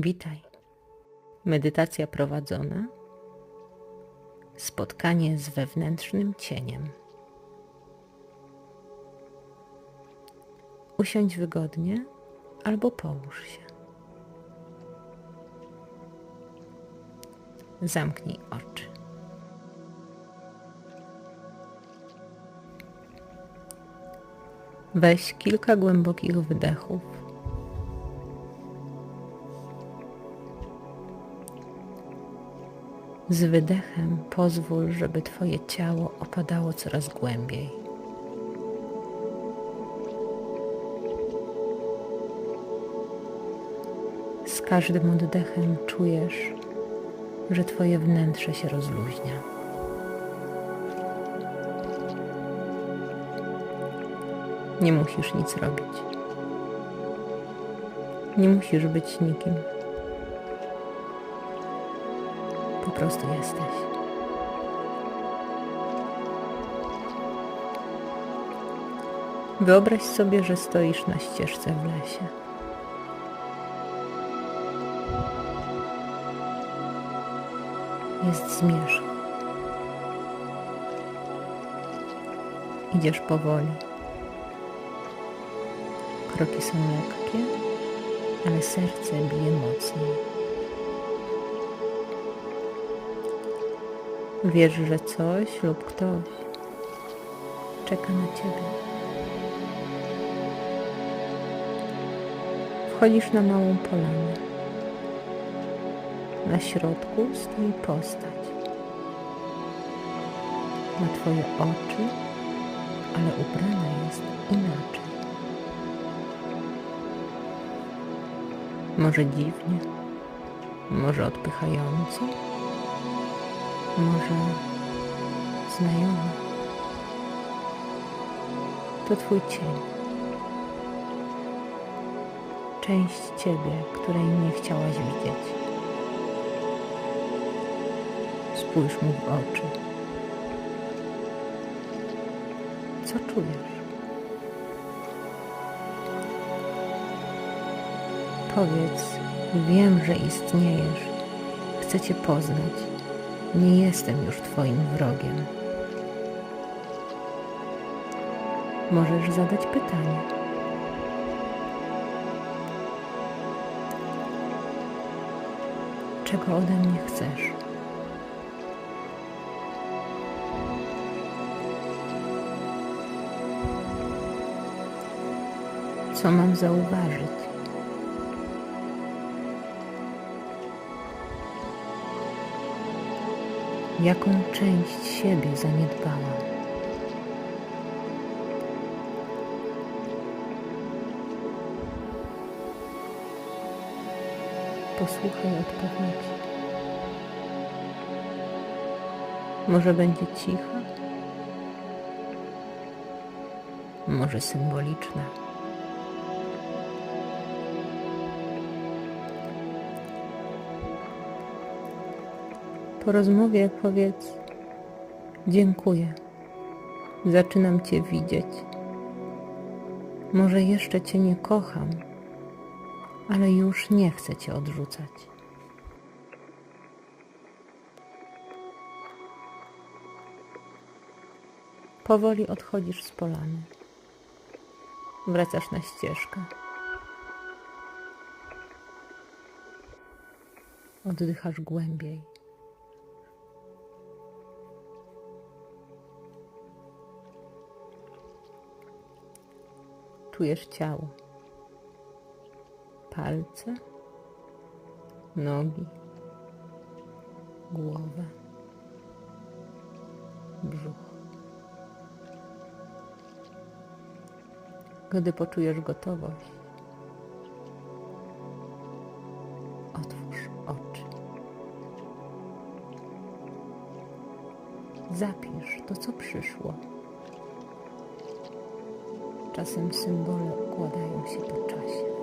Witaj. Medytacja prowadzona. Spotkanie z wewnętrznym cieniem. Usiądź wygodnie albo połóż się. Zamknij oczy. Weź kilka głębokich wydechów. Z wydechem pozwól, żeby Twoje ciało opadało coraz głębiej. Z każdym oddechem czujesz, że Twoje wnętrze się rozluźnia. Nie musisz nic robić. Nie musisz być nikim. Po prostu jesteś. Wyobraź sobie, że stoisz na ścieżce w lesie. Jest zmierzch. Idziesz powoli. Kroki są lekkie, ale serce bije mocniej. Wiesz, że coś lub ktoś czeka na ciebie. Wchodzisz na małą polanę. Na środku stoi postać. Ma twoje oczy, ale ubrana jest inaczej. Może dziwnie, może odpychająco, może znajomo. To twój cień. Część ciebie, której nie chciałaś widzieć. Spójrz mu w oczy. Co czujesz? Powiedz, wiem, że istniejesz. Chcę Cię poznać. Nie jestem już Twoim wrogiem. Możesz zadać pytanie. Czego ode mnie chcesz? Co mam zauważyć? Jaką część siebie zaniedbałam? Posłuchaj odpowiedzi. Może będzie cicha? Może symboliczna? Po rozmowie powiedz: Dziękuję. Zaczynam Cię widzieć. Może jeszcze Cię nie kocham, ale już nie chcę Cię odrzucać. Powoli odchodzisz z polany. Wracasz na ścieżkę. Oddychasz głębiej. Czujesz ciało. Palce, nogi, głowę, brzuch. Gdy poczujesz gotowość, otwórz oczy. Zapisz to, co przyszło. Czasem symbole układają się po czasie.